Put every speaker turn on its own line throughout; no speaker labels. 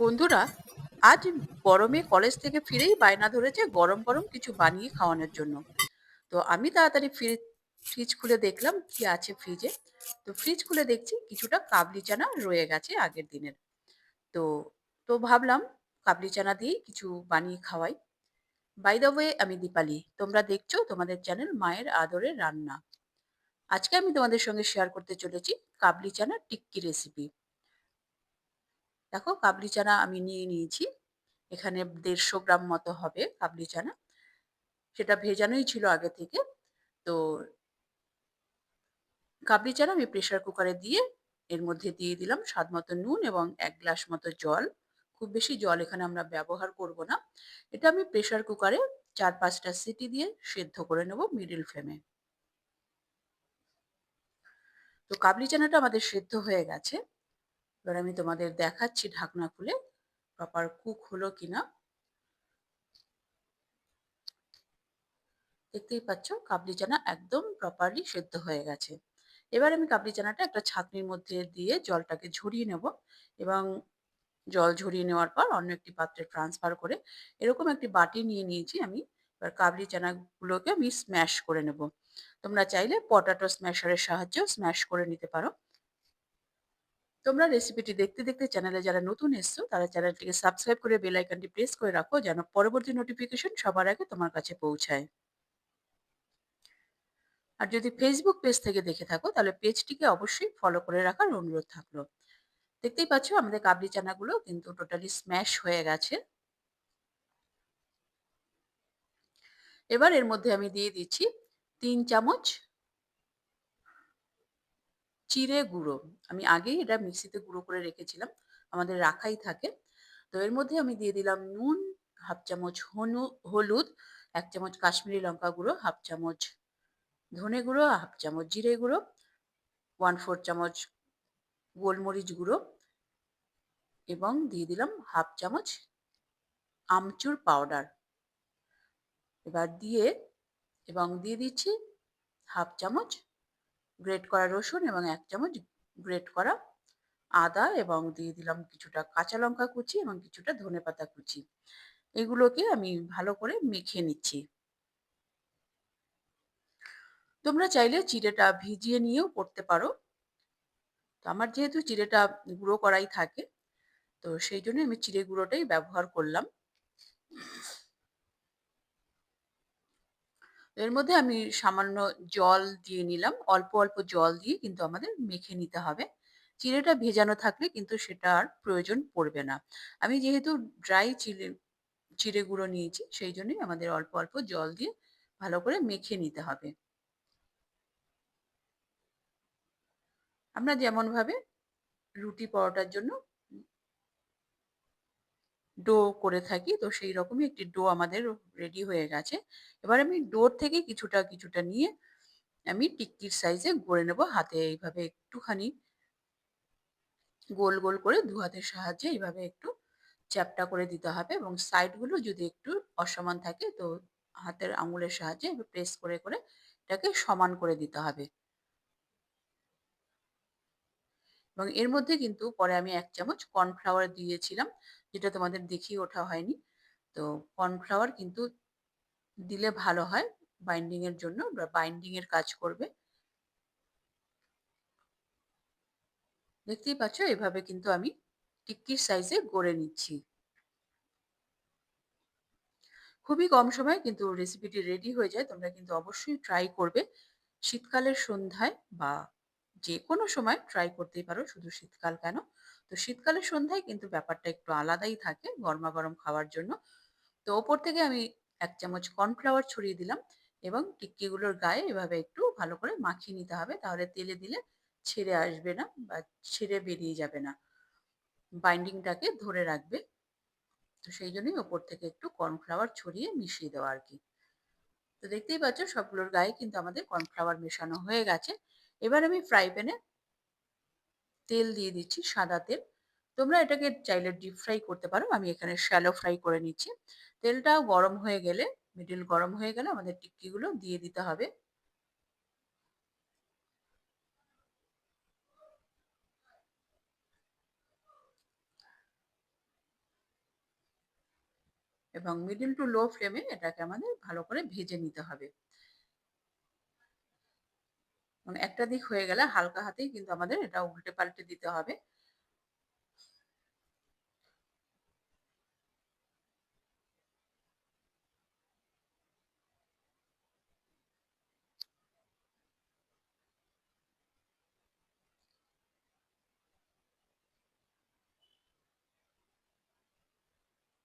বন্ধুরা, আজ গরমে কলেজ থেকে ফিরেই বায়না ধরেছে গরম গরম কিছু বানিয়ে খাওয়ানোর জন্য। তো আমি তাড়াতাড়ি ফ্রিজ ফ্রিজ খুলে দেখলাম কি আছে ফ্রিজে। তো ফ্রিজ খুলে দেখছি কিছুটা কাবলি চানা রয়ে গেছে আগের দিনের। তো তো ভাবলাম কাবলি চানা দিয়েই কিছু বানিয়ে খাওয়াই। বাই দ্য ওয়ে আমি দীপালি। তোমরা দেখছ তোমাদের চ্যানেল মায়ের আদরের রান্না। আজকে আমি তোমাদের সঙ্গে শেয়ার করতে চলেছি কাবলি চানা টিক্কি রেসিপি দেখো কাবলি চানা আমি নিয়ে নিয়েছি। এখানে দেড়শো গ্রাম মতো হবে কাবলি চানা। সেটা ভেজানোই ছিল আগে থেকে। তো কাবলি চানা আমি প্রেশার কুকারে দিয়ে এর মধ্যে দিয়ে দিলাম স্বাদ মতো নুন এবং এক গ্লাস মতো জল। খুব বেশি জল এখানে আমরা ব্যবহার করব না। এটা আমি প্রেশার কুকারে চার পাঁচটা সিটি দিয়ে সেদ্ধ করে নেব মিডিল ফ্লেমে তো কাবলি চানাটা আমাদের সেদ্ধ হয়ে গেছে। এবার আমি তোমাদের দেখাচ্ছি ঢাকনা খুলে প্রপার কুক হলো কিনা। দেখতেই পাচ্ছ, কাবলি চানা একদম প্রপারলি সেদ্ধ হয়ে গেছে। এবার আমি কাবলি চানাটা একটা ছাঁকনির মধ্যে দিয়ে জলটাকে ঝরিয়ে নেব এবং জল ঝরিয়ে নেওয়ার পর অন্য একটি পাত্রে ট্রান্সফার করে এরকম একটি বাটি নিয়ে নিয়েছি আমি, এবার কাবলি চানাগুলোকে আমি স্ম্যাশ করে নেব। তোমরা চাইলে পটাটো স্ম্যাশারের সাহায্যেও স্ম্যাশ করে নিতে পারো। তোমরা রেসিপিটি দেখতে দেখতে চ্যানেলে যারা নতুন এসছো, তারা চ্যানেলটিকে সাবস্ক্রাইব করে বেল আইকনটি প্রেস করে রাখো, যেন পরবর্তী নোটিফিকেশন সবার আগে তোমার কাছে পৌঁছায়। আর যদি ফেসবুক পেজ থেকে দেখে থাকো, তাহলে পেজটিকে অবশ্যই ফলো করে রাখার অনুরোধ থাকল। দেখতেই পাচ্ছ, আমাদের কাবলি চানাগুলো কিন্তু টোটালি স্ম্যাশ হয়ে গেছে। এবার এর মধ্যে আমি দিয়ে দিচ্ছি তিন চামচ চিড়ে গুঁড়ো। আমি আগেই এটা মিক্সিতে গুঁড়ো করে রেখেছিলাম, আমাদের রাখাই থাকে। তো এর মধ্যে আমি দিয়ে দিলাম নুন, হাফ চামচ হনু, হলুদ, এক চামচ কাশ্মীরি লঙ্কা গুঁড়ো, হাফ চামচ ধনে গুঁড়ো, হাফ চামচ জিরে গুঁড়ো ওয়ান ফোর চামচ গোলমরিচ গুঁড়ো এবং দিয়ে দিলাম হাফ চামচ আমচুর পাউডার। এবার দিয়ে এবং দিয়ে দিচ্ছি হাফ চামচ গ্রেট করা রসুন এবং এক চামচ গ্রেট করা আদা এবং দিয়ে দিলাম কিছুটা কাঁচা লঙ্কা কুচি এবং কিছুটা ধনে পাতা কুচি। এগুলোকে আমি ভালো করে মেখে নিচ্ছি। তোমরা চাইলে চিড়েটা ভিজিয়ে নিয়েও করতে পারো। তো আমার যেহেতু চিড়েটা গুঁড়ো করাই থাকে, তো সেই জন্য আমি চিড়ে গুঁড়োটাই ব্যবহার করলাম। এর মধ্যে আমি সামান্য জল দিয়ে নিলাম। অল্প অল্প জল দিয়ে কিন্তু আমাদের মেখে নিতে হবে। চিড়েটা ভেজানো থাকলে কিন্তু সেটা আর প্রয়োজন পড়বে না। আমি যেহেতু ড্রাই চিড়ে চিড়ে গুঁড়ো নিয়েছি, সেই জন্যই আমাদের অল্প অল্প জল দিয়ে ভালো করে মেখে নিতে হবে। আমরা যেমনভাবে রুটি পরোটার জন্য ডো করে থাকি। তো সেই রকমই একটি ডো আমাদের রেডি হয়ে গেছে। এবার আমি ডোর থেকে কিছুটা কিছুটা নিয়ে আমি টিক্কির সাইজে গড়ে নেব। হাতে এইভাবে একটুখানি গোল গোল করে দু হাতের সাহায্যে এইভাবে একটু চ্যাপটা করে দিতে হবে এবং সাইডগুলো যদি একটু অসমান থাকে তো হাতের আঙুলের সাহায্যে প্রেস করে করে এটাকে সমান করে দিতে হবে। এবং এর মধ্যে কিন্তু পরে আমি এক চামচ কর্নফ্লাওয়ার দিয়েছিলাম, যেটা তোমাদের দেখিয়ে ওঠা হয়নি। তো কর্নফ্লাওয়ার কিন্তু দিলে ভালো হয় বাইন্ডিং এর জন্য বাইন্ডিং এর কাজ করবে। দেখতেই পাচ্ছ, এভাবে কিন্তু আমি টিক্কির সাইজে গড়ে নিচ্ছি। খুবই কম সময় কিন্তু রেসিপিটি রেডি হয়ে যায়, তোমরা কিন্তু অবশ্যই ট্রাই করবে। শীতকালের সন্ধ্যায় বা যে কোনো সময় ট্রাই করতেই পারো, শুধু শীতকাল কেন? তো শীতকালের সন্ধ্যায় কিন্তু ব্যাপারটা একটু আলাদাই থাকে গরমা গরম খাওয়ার জন্য। তো ওপর থেকে আমি এক চামচ কর্নফ্লাওয়ার ছড়িয়ে দিলাম এবং টিক্কিগুলোর গায়ে এভাবে একটু ভালো করে মাখিয়ে নিতে হবে। তাহলে তেলে দিলে ছেড়ে আসবে না বা ছেড়ে বেরিয়ে যাবে না। বাইন্ডিংটাকে ধরে রাখবে। তো সেই জন্যই ওপর থেকে একটু কর্নফ্লাওয়ার ছড়িয়ে মিশিয়ে দেওয়া আর কি। তো দেখতেই পাচ্ছ সবগুলোর গায়ে কিন্তু আমাদের কর্নফ্লাওয়ার মেশানো হয়ে গেছে। এবার আমি ফ্রাই প্যানে তেল দিয়ে দিচ্ছি সাদা তেল। তোমরা এটাকে চাইলে ডিপ ফ্রাই করতে পারো, আমি এখানে শ্যালো ফ্রাই করে নিচ্ছি। তেলটা গরম হয়ে গেলে মিডিল গরম হয়ে গেলে আমাদের টিক্কিগুলো দিয়ে দিতে হবে। এবং মিডল টু লো ফ্লেমে এটাকে আমাদের ভালো করে ভেজে নিতে হবে। মানে একটা দিক হয়ে গেলে হালকা হাতেই কিন্তু আমাদের এটা উল্টে পাল্টে দিতে হবে।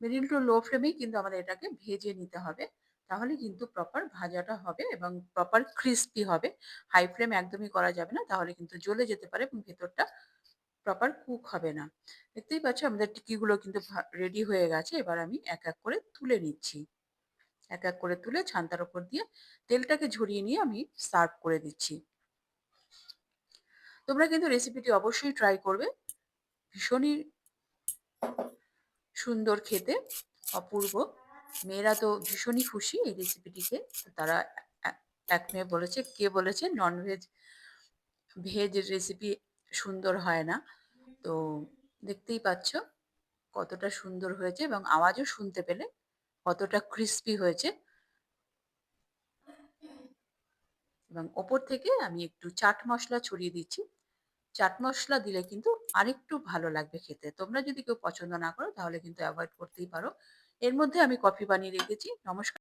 মিডিল টু লো ফ্লেমেই কিন্তু আমাদের এটাকে ভেজে নিতে হবে। তাহলে কিন্তু প্রপার ভাজাটা হবে এবং প্রপার ক্রিস্পি হবে। হাই ফ্লেম একদমই করা যাবে না, তাহলে কিন্তু জ্বলে যেতে পারে এবং ভেতরটা প্রপার কুক হবে না। দেখতেই পাচ্ছ আমাদের টিকিগুলো কিন্তু রেডি হয়ে গেছে। এবার আমি এক এক করে তুলে নিচ্ছি। এক এক করে তুলে ছান্তার ওপর দিয়ে তেলটাকে ঝরিয়ে নিয়ে আমি সার্ভ করে দিচ্ছি। তোমরা কিন্তু রেসিপিটি অবশ্যই ট্রাই করবে। ভীষণই সুন্দর খেতে, অপূর্ব। মেয়েরা তো ভীষণই খুশি এই রেসিপিটিকে তারা এক মেয়ে বলেছে, কে বলেছে ননভেজ ভেজ রেসিপি সুন্দর হয় না। তো দেখতেই পাচ্ছ কতটা সুন্দর হয়েছে এবং আওয়াজও শুনতে পেলে কতটা ক্রিস্পি হয়েছে। এবং ওপর থেকে আমি একটু চাট মশলা ছড়িয়ে দিচ্ছি। চাট মশলা দিলে কিন্তু আরেকটু ভালো লাগবে খেতে। তোমরা যদি কেউ পছন্দ না করো তাহলে কিন্তু অ্যাভয়েড করতেই পারো। এর মধ্যে আমি কফি বানিয়ে রেখেছি। নমস্কার।